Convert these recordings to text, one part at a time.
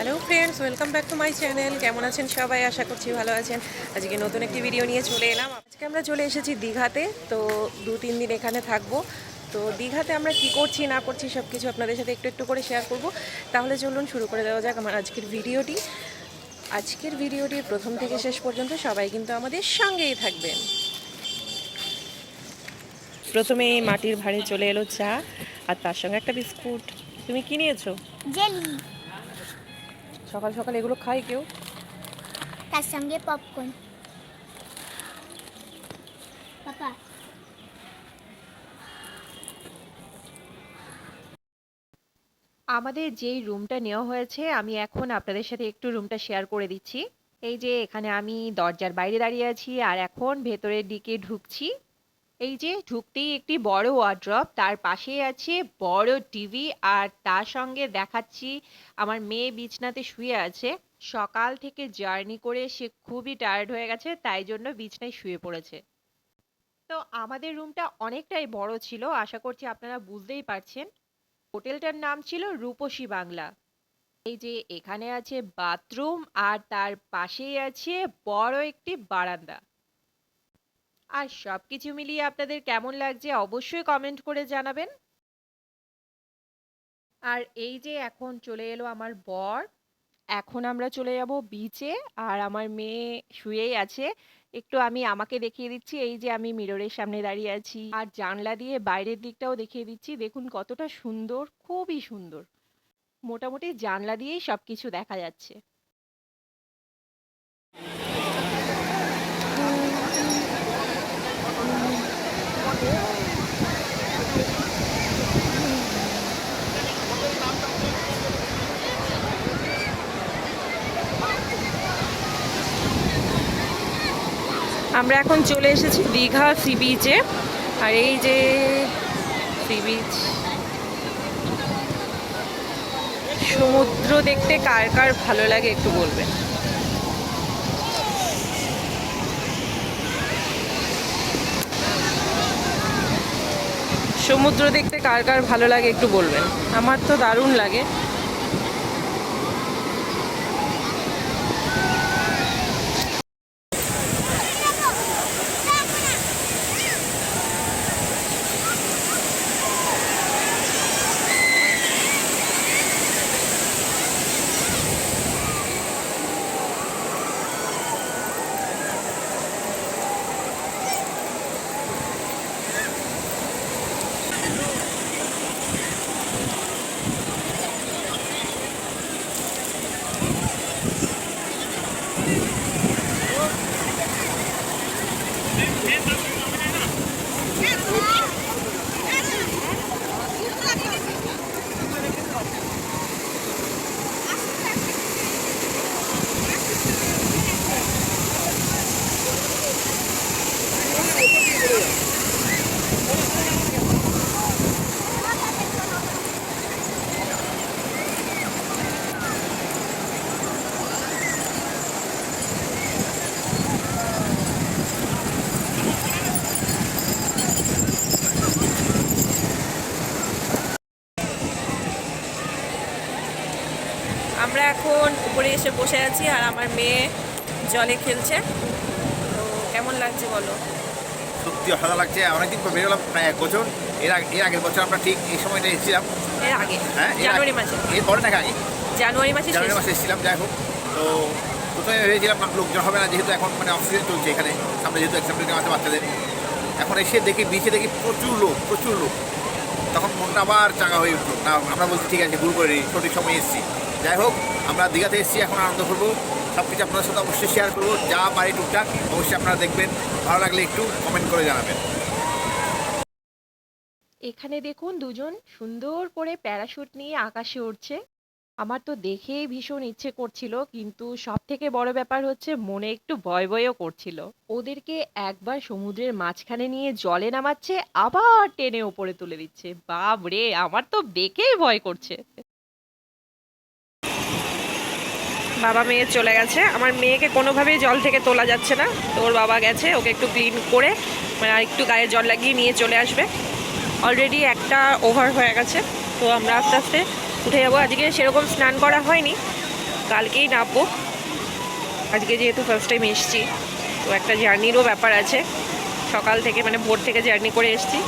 Hello friends welcome back to my channel কেমন আছেন সবাই? আশা করছি ভালো আছেন। আজকে নতুন একটি ভিডিও নিয়ে চলে এলাম। আজকে আমরা চলে এসেছি দীঘাতে। তো দু, তিন দিন এখানে থাকব। তো দীঘাতে আমরা কি করছি, না করছি সব কিছু আপনাদের সাথে একটু একটু করে শেয়ার করব। তাহলে চলুন শুরু করে দেওয়া যাক আমার আজকের ভিডিওটি আজকের ভিডিওটি প্রথম থেকে শেষ পর্যন্ত সবাই কিন্তু আমাদের সঙ্গেই থাকবেন। প্রথমে মাটির ভাঁড়ে চলে এলো চা, আর তার সঙ্গে একটা বিস্কুট। তুমি কি নিয়েছো? জেলি। সকাল সকাল এগুলো খাই কেউ? তার সঙ্গে পপকর্ন পাপা। আমাদের যেই রুমটা নেওয়া হয়েছে আমি এখন আপনাদের সাথে একটু রুমটা শেয়ার করে দিচ্ছি। এই যে এখানে আমি দরজার বাইরে দাঁড়িয়ে আছি আর এখন ভেতরের দিকে ঢুকছি। এই যে ঢুকতেই একটি বড় ওয়ার্ড্রপ তার পাশেই আছে বড় টিভি আর তার সঙ্গে দেখাচ্ছি আমার মেয়ে বিছনাতে শুয়ে আছে। সকাল থেকে জার্নি করে সে খুবই টায়ার্ড হয়ে গেছে, তাই জন্য বিছনায় শুয়ে পড়েছে। তো আমাদের রুমটা অনেকটাই বড় ছিল, আশা করছি আপনারা বুঝতেই পারছেন। হোটেলটার নাম ছিল রূপসী বাংলা। এই যে এখানে আছে বাথরুম আর তার পাশেই আছে বড় একটি বারান্দা। আর সব কিছু মিলিয়ে আপনাদের কেমন লাগছে অবশ্যই কমেন্ট করে জানাবেন। আর এই যে এখন চলে এলো আমার বর, এখন আমরা চলে যাব বিচে আর আমার মেয়ে শুয়েই আছে। একটু আমি আমাকে দেখিয়ে দিচ্ছি, এই যে আমি মিররের সামনে দাঁড়িয়ে আছি। আর জানলা দিয়ে বাইরের দিকটাও দেখিয়ে দিচ্ছি। দেখুন কতটা সুন্দর, খুবই সুন্দর। মোটামুটি জানলা দিয়েই সবকিছু দেখা যাচ্ছে। আমরা এখন চলে এসেছি দীঘা সি বিচে আর এই যে সি বিচ, সমুদ্র দেখতে কার কার ভালো লাগে একটু বলবেন? সমুদ্র দেখতে কার কার ভালো লাগে একটু বলবেন? আমার তো দারুণ লাগে আমরা এখন উপরে এসে বসে আছি আর আমার মেয়ে জলে খেলছে। তো কেমন লাগছে বলো? সত্যি ভালো লাগছে। অনেকদিন পর বেরোলাম প্রায় এক বছর। এর আগে এর আগের বছর আমরা ঠিক এই সময়টা এসেছিলাম। এর আগে। হ্যাঁ জানুয়ারি মাসে। এর পরে নাকি আগে জানুয়ারি মাসে জানুয়ারি মাসে এসেছিলাম যাই হোক। তো প্রথমে ভেবেছিলাম লোকজন হবে না। যেহেতু এখন মানে অক্সিজেন চলছে এখানে। সামনে যেহেতু এক্সাম আছে বাচ্চাদের। এখন এসে দেখি বিচে দেখি প্রচুর লোক প্রচুর লোক। তখন মনটা আবার চাঙ্গা হয়ে উঠল। না আমরা বলছি ঠিক আছে ভুল করে সঠিক সময় এসেছি। যাই হোক, আমরা দীঘাতে এসেছি, এখন আনন্দ করব। সব কিছু আপনাদের সাথে অবশ্যই শেয়ার করব, যা পারি টুকটাক। অবশ্যই আপনারা দেখবেন, ভালো লাগলে একটু কমেন্ট করে জানাবেন। এখানে দেখুন দুজন সুন্দর করে প্যারাশুট নিয়ে আকাশে উঠছে আমার তো দেখেই ভীষণ ইচ্ছে করছিল, কিন্তু সব থেকে বড় ব্যাপার হচ্ছে মনে একটু ভয় ভয়ও করছিল। ওদেরকে একবার সমুদ্রের মাঝখানে নিয়ে জলে নামাচ্ছে, আবার টেনে ওপরে তুলে দিচ্ছে। বাপ রে আমার তো দেখেই ভয় করছে। বাবা মেয়ে চলে গেছে। আমার মেয়েকে কোনোভাবেই জল থেকে তোলা যাচ্ছে না। তো ওর বাবা গেছে, ওকে একটু ক্লিন করে মানে আর একটু গায়ে জল লাগিয়ে নিয়ে চলে আসবে। অলরেডি একটা ওভার হয়ে গেছে। তো আমরা আস্তে আস্তে উঠে যাব। আজকে সেরকম স্নান করা হয়নি। কালকেই নামবো। আজকে যেহেতু ফার্স্ট টাইম এসছি, তো একটা জার্নিরও ব্যাপার আছে। সকাল থেকে মানে ভোর থেকে জার্নি করে এসছি।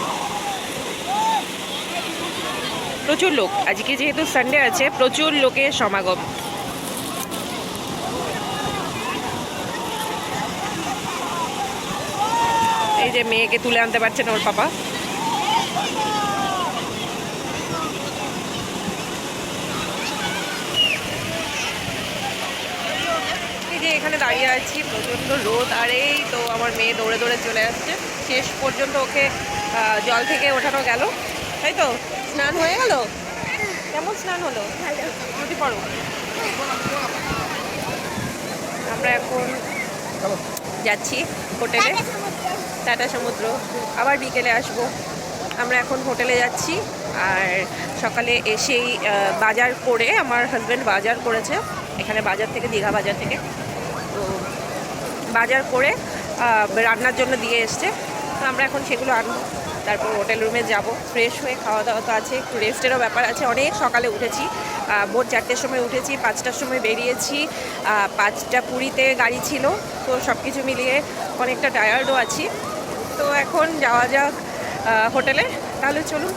প্রচুর লোক। আজকে যেহেতু সানডে আছে, প্রচুর লোকের সমাগম। এই যে মেয়েকে তুলে আনতে পারছেন ওর পাপা। এই যে এখানে দাঁড়িয়ে আছি প্রচণ্ড রোদ আর এই তো আমার মেয়ে দৌড়ে দৌড়ে চলে আসছে। শেষ পর্যন্ত ওকে জল থেকে ওঠানো গেল। তাই তো? স্নান হয়ে গেল? কেমন স্নান হলো? যদি পড়ো আমরা এখন যাচ্ছি হোটেলে। টাটা সমুদ্র। আবার বিকেলে আসব। আমরা এখন হোটেলে যাচ্ছি। আর সকালে এসেই বাজার করে আমার হাজব্যান্ড বাজার করেছে। এখানে বাজার থেকে, দীঘা বাজার থেকে। তো বাজার করে রান্নার জন্য দিয়ে এসছে। তো আমরা এখন সেগুলো আনব। তারপর হোটেল রুমে যাব। ফ্রেশ হয়ে খাওয়া দাওয়া তো আছে। একটু রেস্টেরও ব্যাপার আছে। অনেক সকালে উঠেছি। ভোর চারটের সময় উঠেছি, পাঁচটার সময় বেরিয়েছি। পাঁচটা পুরীতে গাড়ি ছিল, তো সব কিছু মিলিয়ে অনেকটা টায়ার্ডও আছি। তো এখন যাওয়া যাক হোটেলে। তাহলে চলুন।